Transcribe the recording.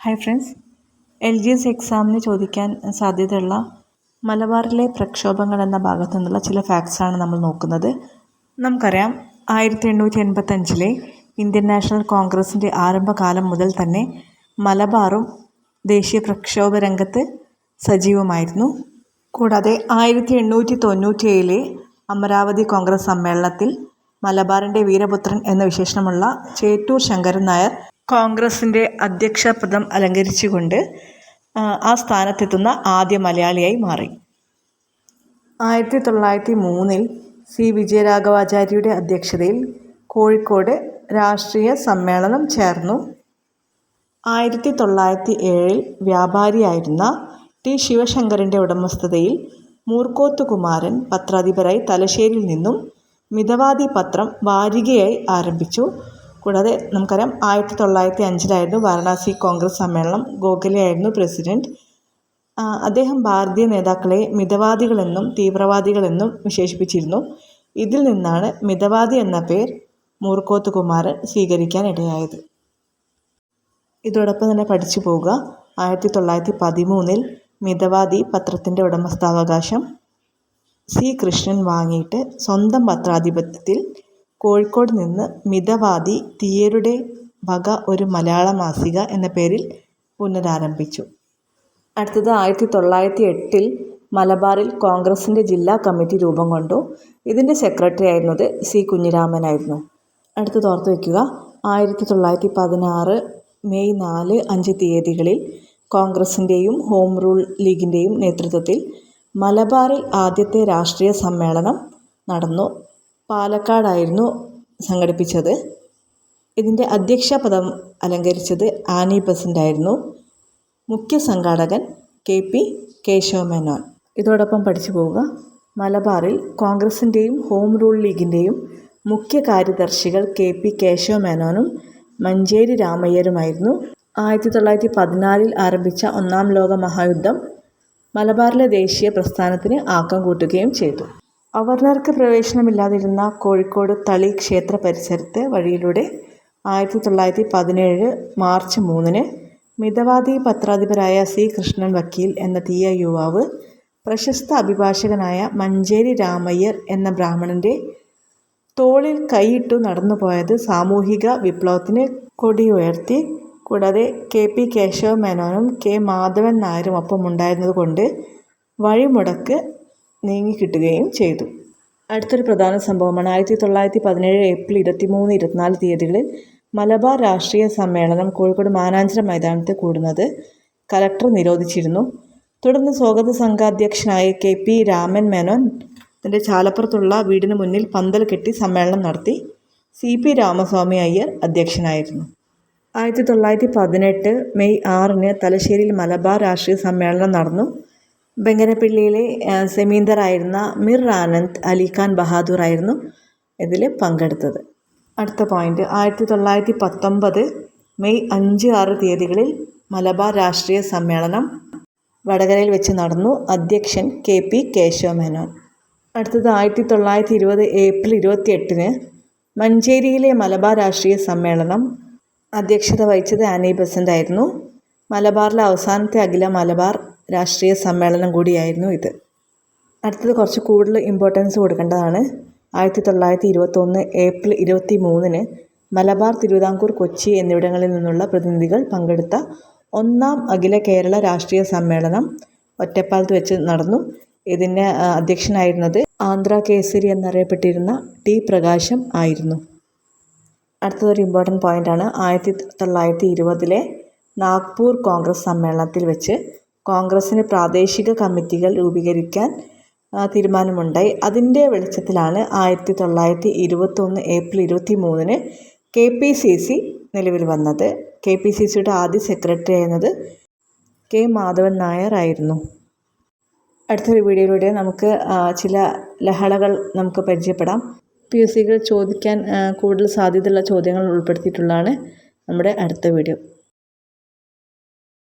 Hi friends L G S എക്സാമിന് ചോദിക്കാൻ സാധ്യതയുള്ള മലബാറിലെ പ്രക്ഷോഭങ്ങൾ എന്ന ഭാഗത്തു നിന്നുള്ള ചില ഫാക്ട്സാണ് നമ്മൾ നോക്കുന്നത്. നമുക്കറിയാം ആയിരത്തി എണ്ണൂറ്റി എൺപത്തഞ്ചിലെ ഇന്ത്യൻ നാഷണൽ കോൺഗ്രസിന്റെ ആരംഭകാലം മുതൽ തന്നെ മലബാറും ദേശീയ പ്രക്ഷോഭ രംഗത്ത് സജീവമായിരുന്നു. കൂടാതെ ആയിരത്തി എണ്ണൂറ്റി തൊണ്ണൂറ്റിയേഴിലെ അമരാവതി കോൺഗ്രസ് സമ്മേളനത്തിൽ മലബാറിന്റെ വീരപുത്രൻ എന്ന വിശേഷണമുള്ള ചേറ്റൂർ ശങ്കരൻ നായർ കോൺഗ്രസിന്റെ അധ്യക്ഷപദം അലങ്കരിച്ചുകൊണ്ട് ആ സ്ഥാനത്തെത്തുന്ന ആദ്യ മലയാളിയായി മാറി. ആയിരത്തി തൊള്ളായിരത്തി മൂന്നിൽ സി. വിജയരാഘവാചാര്യയുടെ അധ്യക്ഷതയിൽ കോഴിക്കോട് രാഷ്ട്രീയ സമ്മേളനം ചേർന്നു. ആയിരത്തി തൊള്ളായിരത്തി ഏഴിൽ വ്യാപാരിയായിരുന്ന ടി. ശിവശങ്കരന്റെ ഉടമസ്ഥതയിൽ മൂർക്കോത്തുകുമാരൻ പത്രാധിപരായി തലശ്ശേരിയിൽ നിന്നും മിതവാദി പത്രം വാരികയായി ആരംഭിച്ചു. കൂടാതെ നമുക്കറിയാം ആയിരത്തി തൊള്ളായിരത്തി അഞ്ചിലായിരുന്നു വാരണാസി കോൺഗ്രസ് സമ്മേളനം. ഗോഖലെയായിരുന്നു പ്രസിഡന്റ്. അദ്ദേഹം ഭാരതീയ നേതാക്കളെ മിതവാദികളെന്നും തീവ്രവാദികളെന്നും വിശേഷിപ്പിച്ചിരുന്നു. ഇതിൽ നിന്നാണ് മിതവാദി എന്ന പേർ മൂർക്കോത്ത് കുമാരൻ സ്വീകരിക്കാൻ ഇടയായത്. ഇതോടൊപ്പം തന്നെ പഠിച്ചു പോവുക. ആയിരത്തി തൊള്ളായിരത്തി പതിമൂന്നിൽ മിതവാദി പത്രത്തിന്റെ ഉടമസ്ഥാവകാശം സി കൃഷ്ണൻ വാങ്ങിയിട്ട് സ്വന്തം പത്രാധിപത്യത്തിൽ കോഴിക്കോട് നിന്ന് മിതവാദി തീയരുടെ വക ഒരു മലയാള മാസിക എന്ന പേരിൽ പുനരാരംഭിച്ചു. അടുത്തത് ആയിരത്തി തൊള്ളായിരത്തി എട്ടിൽ മലബാറിൽ കോൺഗ്രസിന്റെ ജില്ലാ കമ്മിറ്റി രൂപം കൊണ്ടു. ഇതിന്റെ സെക്രട്ടറി ആയിരുന്നത് സി കുഞ്ഞിരാമനായിരുന്നു അടുത്തത് ഓർത്ത് വയ്ക്കുക ആയിരത്തി തൊള്ളായിരത്തി പതിനാറ് മെയ് നാല് അഞ്ച് തീയതികളിൽ കോൺഗ്രസിന്റെയും ഹോം റൂൾ ലീഗിന്റെയും നേതൃത്വത്തിൽ മലബാറിൽ ആദ്യത്തെ രാഷ്ട്രീയ സമ്മേളനം നടന്നു. പാലക്കാടായിരുന്നു സംഘടിപ്പിച്ചത്. ഇതിന്റെ അധ്യക്ഷ പദം അലങ്കരിച്ചത് ആനി ബസന്റായിരുന്നു മുഖ്യ സംഘാടകൻ കെ പി കേശവമേനോൻ. ഇതോടൊപ്പം പഠിച്ചു പോവുക. മലബാറിൽ കോൺഗ്രസിന്റെയും ഹോം റൂൾ ലീഗിന്റെയും മുഖ്യ കാര്യദർശികൾ കെ പി കേശവമേനോനും മഞ്ചേരി രാമയ്യരുമായിരുന്നു. ആയിരത്തി തൊള്ളായിരത്തി പതിനാലിൽ ആരംഭിച്ച ഒന്നാം ലോക മഹായുദ്ധം മലബാറിലെ ദേശീയ പ്രസ്ഥാനത്തിന് ആക്കം കൂട്ടുകയും ചെയ്തു. അവർണർക്ക് പ്രവേശനമില്ലാതിരുന്ന കോഴിക്കോട് തളി ക്ഷേത്ര പരിസരത്ത് വഴിയിലൂടെ ആയിരത്തി തൊള്ളായിരത്തി പതിനേഴ് മാർച്ച് മൂന്നിന് മിതവാദി പത്രാധിപരായ സി കൃഷ്ണൻ വക്കീൽ എന്ന തീയ യുവാവ് പ്രശസ്ത അഭിഭാഷകനായ മഞ്ചേരി രാമയ്യർ എന്ന ബ്രാഹ്മണന്റെ തോളിൽ കൈയിട്ടു നടന്നുപോയത് സാമൂഹിക വിപ്ലവത്തിന് കൊടിയുയർത്തി. കൂടാതെ കെ പി കേശവ മേനോനും കെ മാധവൻ നായരും ഒപ്പമുണ്ടായിരുന്നതുകൊണ്ട് വഴിമുടക്ക് നീങ്ങിക്കിട്ടുകയും ചെയ്തു. അടുത്തൊരു പ്രധാന സംഭവമാണ്. ആയിരത്തി തൊള്ളായിരത്തി പതിനേഴ് ഏപ്രിൽ ഇരുപത്തിമൂന്ന് ഇരുപത്തിനാല് തീയതികളിൽ മലബാർ രാഷ്ട്രീയ സമ്മേളനം കോഴിക്കോട് മാനാഞ്ചിറ മൈതാനത്ത് കൂടുന്നത് കലക്ടർ നിരോധിച്ചിരുന്നു. തുടർന്ന് സ്വാഗത സംഘാധ്യക്ഷനായ കെ പി രാമൻ മേനോൻ തന്റെ ചാലപ്പുറത്തുള്ള വീടിന് മുന്നിൽ പന്തൽ കെട്ടി സമ്മേളനം നടത്തി സി പി രാമസ്വാമി അയ്യർ അധ്യക്ഷനായിരുന്നു. ആയിരത്തി തൊള്ളായിരത്തി പതിനെട്ട് മെയ് ആറിന് തലശ്ശേരിയിൽ മലബാർ രാഷ്ട്രീയ സമ്മേളനം നടന്നു. ബംഗനപ്പള്ളിയിലെ സെമീന്ദറായിരുന്ന മിർ ആനന്ദ് അലിഖാൻ ബഹാദൂർ ആയിരുന്നു ഇതിൽ പങ്കെടുത്തത്. അടുത്ത പോയിന്റ്. ആയിരത്തി തൊള്ളായിരത്തി പത്തൊമ്പത് മെയ് അഞ്ച് ആറ് തീയതികളിൽ മലബാർ രാഷ്ട്രീയ സമ്മേളനം വടകരയിൽ വെച്ച് നടന്നു അധ്യക്ഷൻ കെ പി കേശവ മേനോൻ. അടുത്തത് ആയിരത്തി തൊള്ളായിരത്തി ഇരുപത് ഏപ്രിൽ ഇരുപത്തി എട്ടിന് മഞ്ചേരിയിലെ മലബാർ രാഷ്ട്രീയ സമ്മേളനം അധ്യക്ഷത വഹിച്ചത് ആനി ബസന്റ് ആയിരുന്നു. മലബാറിലെ അവസാനത്തെ അഖില മലബാർ രാഷ്ട്രീയ സമ്മേളനം കൂടിയായിരുന്നു ഇത്. അടുത്തത് കുറച്ച് കൂടുതൽ ഇമ്പോർട്ടൻസ് കൊടുക്കേണ്ടതാണ്. ആയിരത്തി തൊള്ളായിരത്തി ഇരുപത്തൊന്ന് ഏപ്രിൽ ഇരുപത്തി മൂന്നിന് മലബാർ തിരുവിതാംകൂർ കൊച്ചി എന്നിവിടങ്ങളിൽ നിന്നുള്ള പ്രതിനിധികൾ പങ്കെടുത്ത ഒന്നാം അഖില കേരള രാഷ്ട്രീയ സമ്മേളനം ഒറ്റപ്പാലത്ത് വെച്ച് നടന്നു. ഇതിന്റെ അധ്യക്ഷനായിരുന്നത് ആന്ധ്ര കേസരി എന്നറിയപ്പെട്ടിരുന്ന ടി പ്രകാശം ആയിരുന്നു. അടുത്തതൊരു ഇമ്പോർട്ടന്റ് പോയിന്റാണ് ആയിരത്തി തൊള്ളായിരത്തി ഇരുപതിലെ നാഗ്പൂർ കോൺഗ്രസ് സമ്മേളനത്തിൽ വെച്ച് കോൺഗ്രസ്സിന് പ്രാദേശിക കമ്മിറ്റികൾ രൂപീകരിക്കാൻ തീരുമാനമുണ്ടായി. അതിന്റെ വെളിച്ചത്തിലാണ് ആയിരത്തി തൊള്ളായിരത്തി ഇരുപത്തൊന്ന് ഏപ്രിൽ ഇരുപത്തി മൂന്നിന് കെ പി സി സി നിലവിൽ വന്നത്. കെ പി സി സിയുടെ ആദ്യ സെക്രട്ടറി ആയിരുന്നത് കെ മാധവൻ നായർ ആയിരുന്നു. അടുത്തൊരു വീഡിയോയിലൂടെ നമുക്ക് ചില ലഹളകൾ നമുക്ക് പരിചയപ്പെടാം. പി എസ് സികൾ ചോദിക്കാൻ കൂടുതൽ സാധ്യതയുള്ള ചോദ്യങ്ങൾ ഉൾപ്പെടുത്തിയിട്ടുള്ളതാണ് നമ്മുടെ അടുത്ത വീഡിയോ.